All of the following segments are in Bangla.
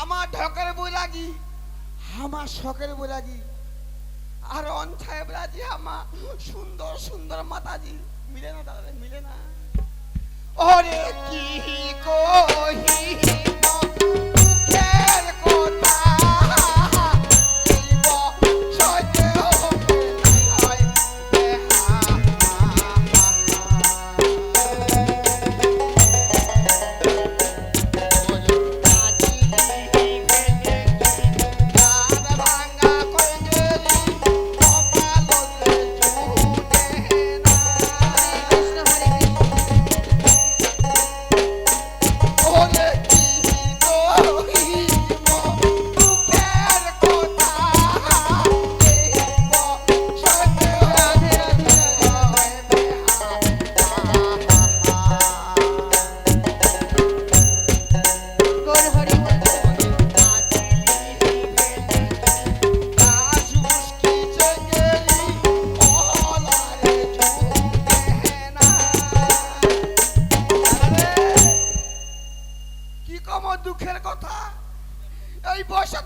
আমার ঢকের বই লাগি আমার শখের বই লাগি আর অন সাহেবরা যে আমার সুন্দর সুন্দর মাতাজি। মিলে না দাদা, মিলে না। ওরে কি কহি?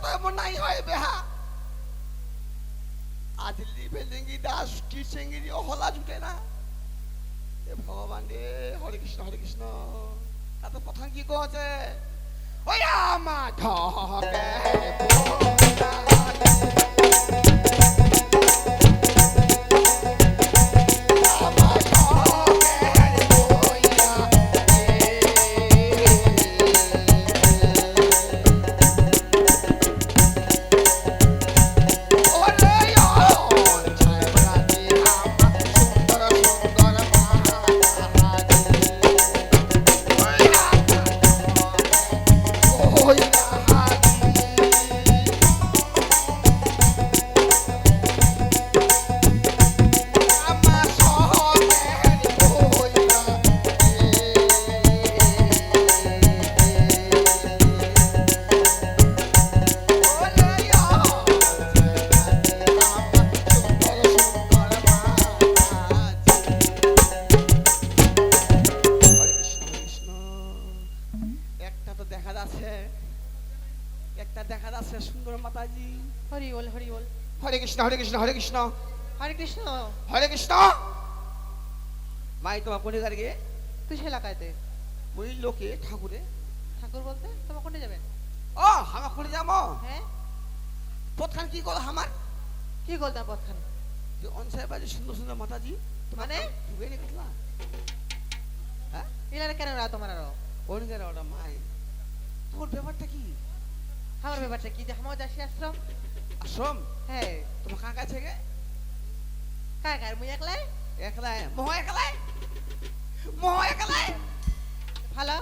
তো এমন নাই হয় বেহা। আদিলি বেলিঙ্গি দাস কি চেঙ্গিরি হলা জুটে না। এ ভগবান রে, হরে কৃষ্ণ হরে কৃষ্ণ। তাতে কথা কি কছে ওই আমা ঢকে হরে কৃষ্ণ হরে কৃষ্ণ। হরে কৃষ্ণ। হরে কৃষ্ণ। হরে কৃষ্ণ মাই তোমার কোনে গাড়ি তুই সে এলাকাতে ওই লোকে ঠাকুরে। ঠাকুর বলতে তোমার কোনে যাবেন ও হামা করে যাব? হ্যাঁ। প্রধান কি করো আমার? কি বলতাম পথখান? যে অনসায় বাজে সুন্দর সুন্দর মাতাজি। মানে? তুমি রেখে দিলা হ্যাঁ? ইলারে কেন রা তোমার আরও? অনেকের ওটা মাই। তোর ব্যাপারটা কি? আমার ব্যাপারটা কি? যে আমার দাসী আশ্রম আশ্রম হ্যাঁ। তোমার কাকা থেকে কার কার মুই একলাই? একলাই। মহ একলাই? মহ একলাই? ভালো?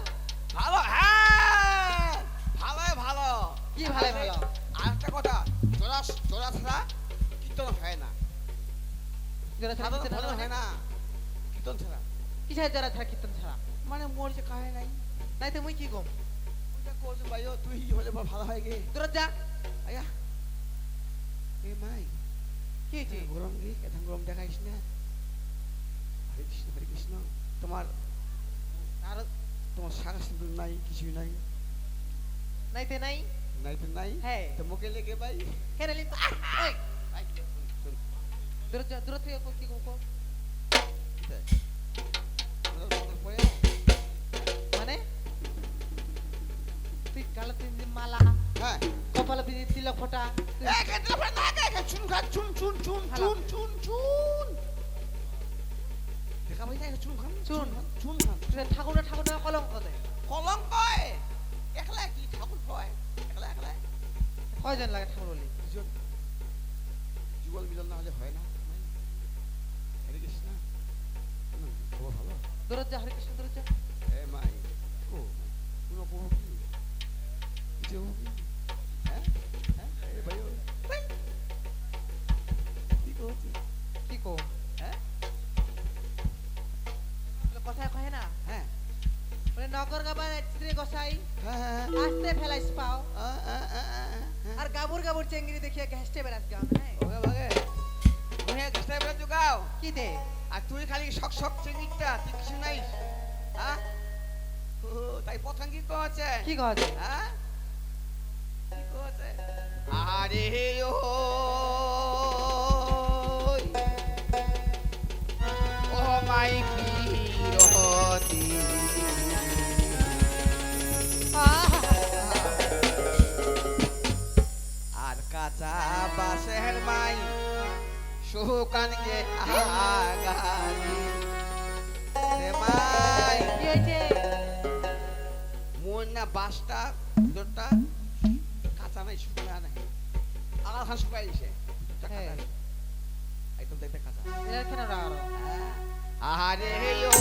ভালো হ্যাঁ। ভালো ভালো। কি ভালো ভালো? আর একটা কথা জোড়া জোড়া ছাড়া কীর্তন হয় না। জোড়া ছাড়া কীর্তন হয় না। কীর্তন ছাড়া। কি কিসের জোড়া ছাড়া কীর্তন ছাড়া? মানে মোর যে কাহে নাই। নাই তো মুই কি কম? ওইটা কোচ ভাই তুই হলে বড় ভালো হয় গে দূর যা। আয়া। এ মাই। কি হয়েছে? গরম গে কেথা গরম দেখাইস না। হরে কৃষ্ণ হরে কৃষ্ণ। তোমার আর তোমার সিঁদুর নাই কিছুই নাই। নাইতে নাই? নাইতো নাই? হ্যাঁ। তো মুখে লেগে ভাই। কেন লিপ ওই দূর দূর থেকে কি কম তুই গালে তিন দিন মালা হ্যাঁ। কপালে তিন দিন তিলক ফোটা। তুই এ কে দিল না কে কে চুন খা চুন চুন চুন চুন চুন চুন। দেখা ভাই চুন খান চুন। চুন খান। তুই ঠাকুরের ঠাকুরের কলঙ্ক দে। কলঙ্ক একলা কি ঠাকুর হয় একলা একলা কয়জন লাগে ঠাকুর বলি? দুজন। যুগল মিলন না হলে হয় না। হরে কৃষ্ণ। খবর ভালো? দূর হরে কৃষ্ণ দূর এ মাই। কো কোনো কবো কি কি কি করছি কি কো হ্যাঁ? কথা কহে না হ্যাঁ নগর গাবার স্ত্রী গোসাই। হ্যাঁ হ্যাঁ আসতে ফেলাইস পাও। আ, আ, আ, আ, আ। আর গাবুর গাবুর চেঙ্গিরি দেখিয়ে ঘেস্টে বেড়াস গাও হ্যাঁ ওকে ভাগে। মুহে গাছটা বেলা জোগাও কি দে? আর তুই খালি শক শক তুই কিছু নাই। হ্যাঁ? ও তাই প্রথম কি কি কহ হ্যাঁ? আরে ও মাই কি রহতি আর কাঁচা বাসের মাই শুকান গে মোর না বাসটা দুটা কাঁচা নাই শুকনা নাই আগাল হাসি পাইছে হ্যাঁ। একদম দেখতে কাঁচা। কেন রাগ আরে ও।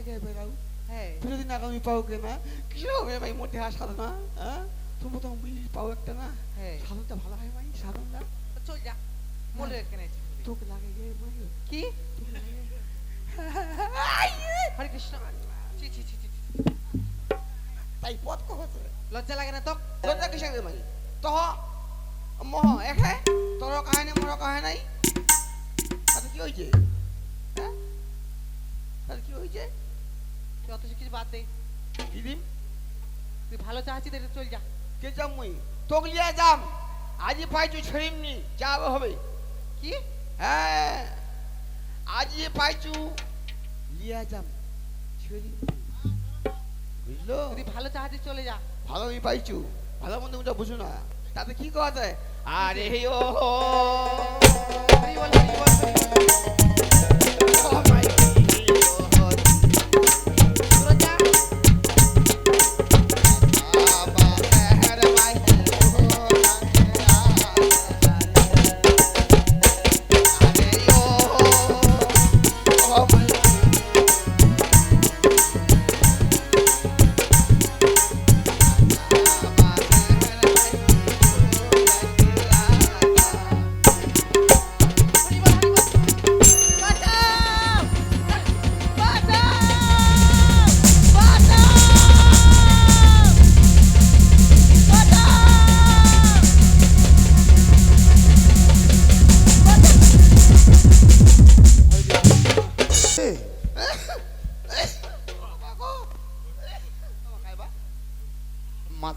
হ্যাঁ। বিরতি পাও কেনা কি হবে ভাই মোটে আর সাধনা হ্যাঁ? তুমি তো বিলি পাও একটা না? হ্যাঁ। সাধনটা ভালো হয় ভাই সাধনটা। চল যা মনে রেখে নেছি তোকে লাগে গে ভাই কি? হরে কৃষ্ণ। ছি ছি ছি। তাই পথ কহতে লজ্জা লাগে না তো? লজ্জা কিসে ভাই? তহ মহ একে তোর কাহিনী মোর কাহিনী নাই। তাতে কি হয়েছে হ্যাঁ? তাতে কি হয়েছে কিছু বাদ দে। কি দিন তুই ভালো চাচ্ছিস তাহলে চল যা। কে যাম মুই? যাম। আজি পাইছু ছেড়িমনি যাবে হবে কি? হ্যাঁ আজি পাইছু লিয়ে যাম বুঝলো? তুই ভালো চাচ্ছিস চলে যা। ভালোই পাইছু ভালো মন্দ মুটা বুঝু না। তাতে কি কথা আরে ও হরি বল হরি বল হরি বল। ও মাই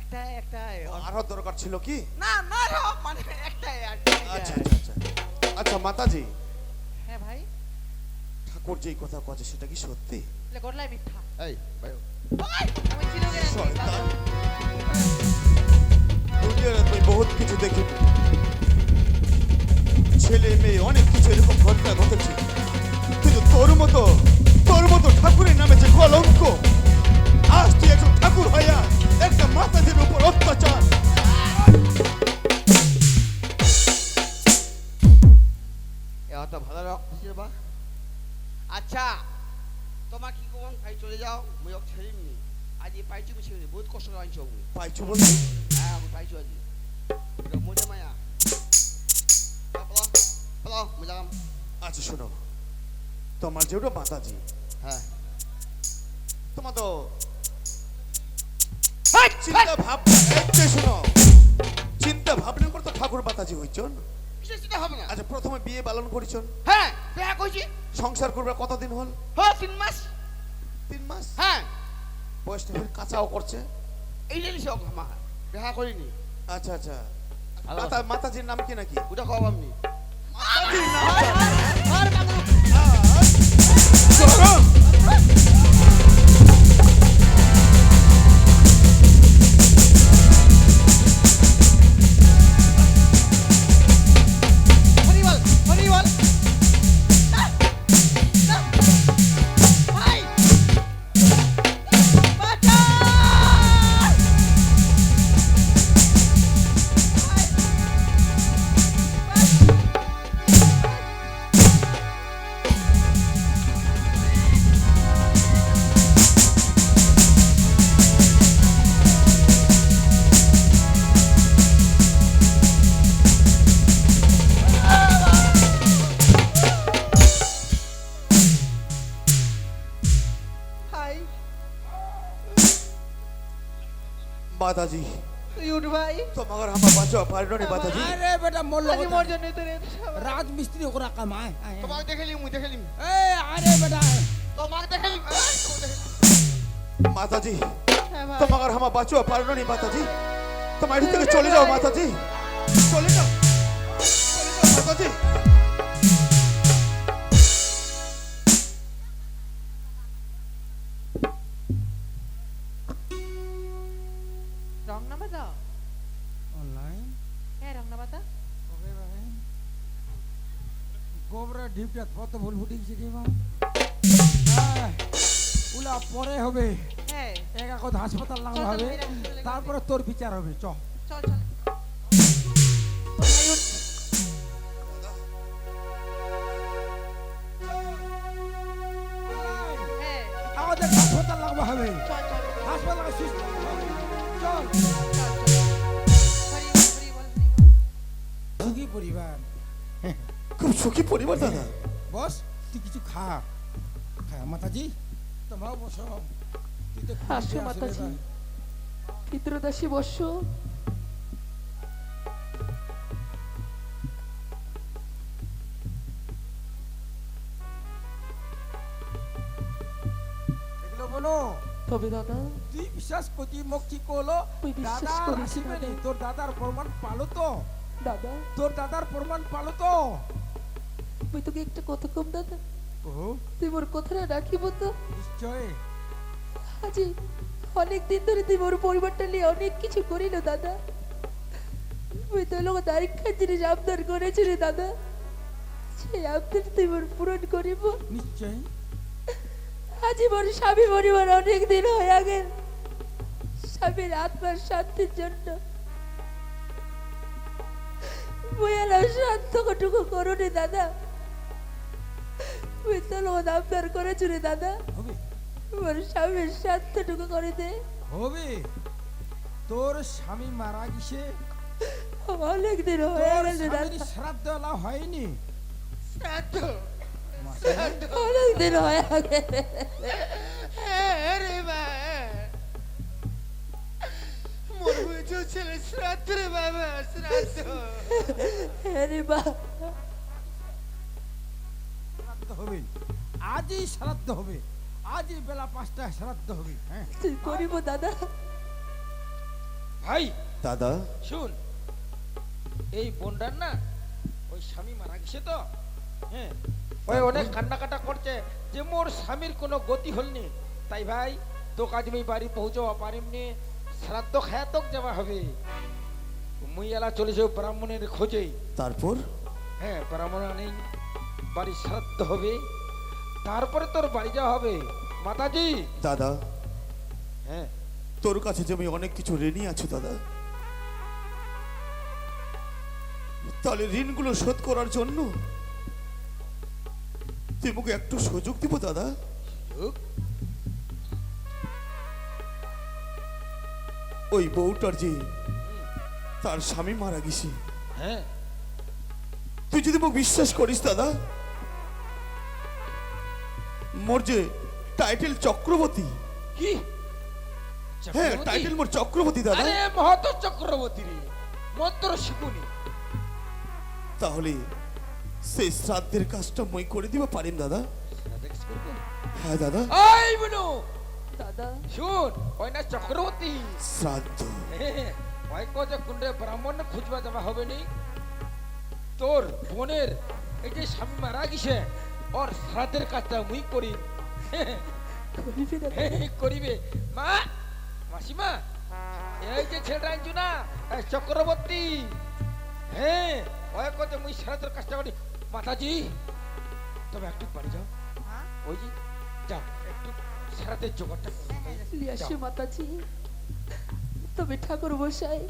একটা একটা আরও দরকার ছিল কি? না না রে, মানে একটা আচ্ছা আচ্ছা আচ্ছা। আচ্ছা মাতাজি। হ্যাঁ ভাই। ঠাকুর যেই কথা কছে সেটা কি সত্যি? গড়লাই মিথ্যা। এই ভাই। আমি চিনোগে দুনিয়ার তুই বহুত কিছু দেখি। ছেলে মেয়ে অনেক কিছু এরকম ঘটনা ঘটেছে। কিন্তু তোর মতো তোর মতো ঠাকুরের নামে যে কলঙ্ক আজ তুই একজন ঠাকুর হইয়া একটা মাতাজির উপর অত্যাচার অত ভালো রক বুঝছে বা আচ্ছা তোমার কি কোন ভাই চলে যাও? মুই ওক ছেড়িমনি আজ এই পাইছি ছেড়ে বহুত কষ্ট করে আনছি মুই। পাইছো বলছি হ্যাঁ আমি পাইছি আজ মজা মায়া। পালো পালো মজা আচ্ছা শোনো। তোমার যেটা মাতাজি হ্যাঁ। তোমার তো চিন্তা ভাবনা শোনো। চিন্তা ভাবনা করে তো ঠাকুর হইছন না আচ্ছা প্রথমে বিয়ে পালন করিছন হ্যাঁ বিয়া কইছি। সংসার করবে কতদিন হল? হ্যাঁ তিন মাস। তিন মাস? হ্যাঁ। বয়সটা ফের কাঁচাও করছে। এই জিনিস আমার দেখা করিনি। আচ্ছা আচ্ছা। মাতা মাতাজির নাম কি নাকি? ওটা কব আপনি। মাতাজির নাম ভাই তোমার হামা বাঁচো পারল নি মাতাজি আরে বেটা মরলো আজি মোর জন্য তোরে রাজমিস্ত্রি ওরা কামায় তোমাকে দেখে নিম মুই দেখে নিম এই আরে বেটা তোমাকে দেখে নিম এই, তোমাকে দেখে নিম। মাতাজি হ্যাঁ ভাই তোমার হামা বাঁচো পারল নি মাতাজি তোমার এখান থেকে চলে যাও মাতাজি চলে যাও চলে যাও মাতাজি গোবরা ঢিপটা কত ভুল ফুটে গেছে কি মা? উলা পরে হবে। হ্যাঁ। এক হাসপাতাল চল, চল, হবে। তারপরে তোর বিচার হবে চ। চল চল। কিছু খা। খা মাতাজি তোমরাও বসো। তুই আসো, মাতাজি। পিতৃদাসী বলো। তবে দাদা। তুই বিশ্বাস করছি মুখ কি করল দাদা আসিবে দাদা। নি? তোর দাদার প্রমাণ পালো তো? দাদা। তোর দাদার প্রমাণ পালো তো? আমি তোকে একটা কথা কম দাদা। তুই মোর কথাটা রাখিব তো? নিশ্চয়। আজি অনেক দিন ধরে তুই মোর পরিবারটা নিয়ে অনেক কিছু করিল দাদা। তুই তো লোক দারিক্ষার জিনিস আবদার করেছি দাদা। সেই আবদার তুই মোর পূরণ করিব। নিশ্চয়। আজি মোর স্বামী পরিবার অনেক দিন হয়ে গেল। স্বামীর আত্মার শান্তির জন্য। বইয়ালা শান্তকটুকু করো রে দাদা? তো লোক আবদার করেছি রে দাদা। হবে। মোর স্বামীর শান্তটুকু করে দে। হবে। তোর স্বামী মারা গেছে। অনেক দিন হয়ে রে স্বামীর দাদা। শ্রাদ্ধ এলা হয়নি। শ্রাদ্ধ? অনেক দিন হয়ে গেল। হ্যাঁ রে ভাই মোর বুঝো ছেলে শ্রাদ্ধ রে বাবা শ্রাদ্ধ। আরে বা শ্রাদ্ধ হবে। আজই শ্রাদ্ধ হবে। আজই বেলা পাঁচটায় শ্রাদ্ধ হবে হ্যাঁ। তুই করিব দাদা? ভাই দাদা? শুন এই বোনটার না ওই স্বামী মারা গেছে তো হ্যাঁ। ওই অনেক কান্নাকাটা করছে যে মোর স্বামীর কোনো গতি হলনি। তাই ভাই তো কাজ আমি বাড়ি পৌঁছাওয়া পারিমনি শ্রাদ্ধ খায়াতক যাওয়া হবে। মুই এলা চলে যাও ব্রাহ্মণের খোঁজে। তারপর? হ্যাঁ ব্রাহ্মণ নেই বাড়ি শ্রাদ্ধ হবে তারপরে তোর বাড়ি যাওয়া হবে। মাতাজি। দাদা। হ্যাঁ। তোর কাছে যে আমি অনেক কিছু ঋণই আছো দাদা। তাহলে ঋণগুলো শোধ করার জন্য তুই একটু সুযোগ দিব দাদা? ওই বউটার যে তার স্বামী মারা গেছে। হ্যাঁ। তুই যদি বিশ্বাস করিস দাদা মোর যে টাইটেল চক্রবর্তী। কি? হ্যাঁ টাইটেল মোর চক্রবর্তী দাদা। আরে মহত চক্রবর্তী রে মন্ত্র শিখুনি তাহলে সেই শ্রাদ্ধের কাজটা মই করে দিব পারিম দাদা? হ্যাঁ দাদা। এই বুনু! দাদা। শুন ওই না চক্রবর্তী। শ্রাদ্ধ। ওই কুণ্ডে ব্রাহ্মণ খুঁজবা দেওয়া হবে নি? তোর বোনের এই যে স্বামী মারা গেছে ওর শ্রাদ্ধের কাজটা মুই করি করিবে মা মাসিমা এই যে ছেলেটা আনছু না চক্রবর্তী হ্যাঁ ওই কত মুই শ্রাদ্ধের কাজটা করি। মাতাজি তবে একটু বাড়ি যাও। ওই যে যাও একটু শ্রাদ্ধের জোগাড়টা। আসি মাতাজি। তবে ঠাকুর বসাই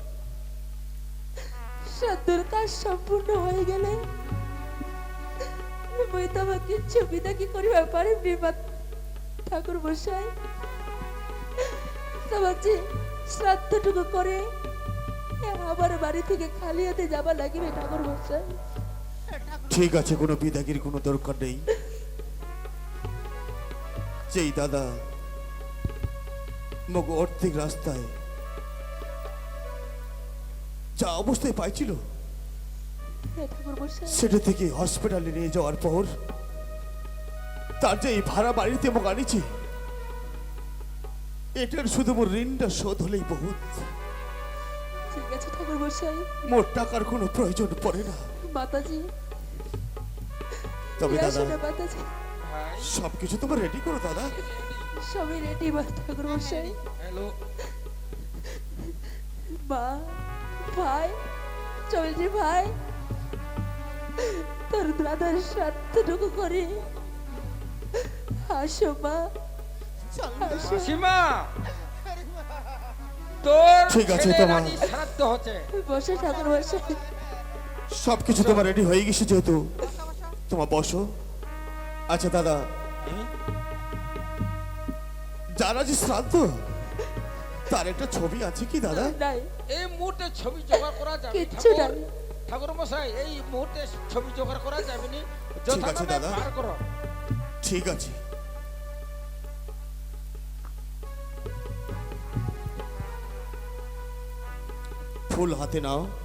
সাধ্যের কাজ সম্পূর্ণ হয়ে গেলে ঠাকুর বসাই তোমাকে শ্রাদ্ধটুকু করে বাড়ি থেকে খালি হাতে যাবা লাগিবে ঠাকুর ঠিক আছে কোনো বিদাগির কোনো দরকার নেই যেই দাদা মগ অর্ধেক রাস্তায় যা অবস্থায় পাইছিল সেটা থেকে হসপিটালে নিয়ে যাওয়ার পর তার যে এই ভাড়া বাড়িতে মগ আনিছি এটার শুধু মোর ঋণটা শোধ হলেই বহুত। ঠিক আছে ঠাকুর বসাই মোর টাকার কোনো প্রয়োজন পড়ে না। মাতাজি। তবে দাদা না মাতাজি। সবকিছু তোমার রেডি করো দাদা। সবই রেডি বা ঠাকুর বসাই হ্যালো। মা ভাই চলছে ভাই। তোর দাদার স্বার্থটুকু করে। হাসো মা। সীমা তোর ঠিক আছে, তোমার- হচ্ছে। বসে ঠাকুর বসে। সবকিছু তোমার রেডি হয়ে গেছে যেহেতু। তোমার বসো। আচ্ছা দাদা। যারা যে শ্রাদ্ধ তার একটা ছবি আছে কি দাদা? নাই। এই মুহূর্তে ছবি জোগাড় করা যাবে কিচ্ছু। ঠাকুর মশাই এই মুহূর্তে ছবি জোগাড় করা যাবে নি? ঠিক আছে, দাদা। ঠিক আছে। ফুল হাতে নাও।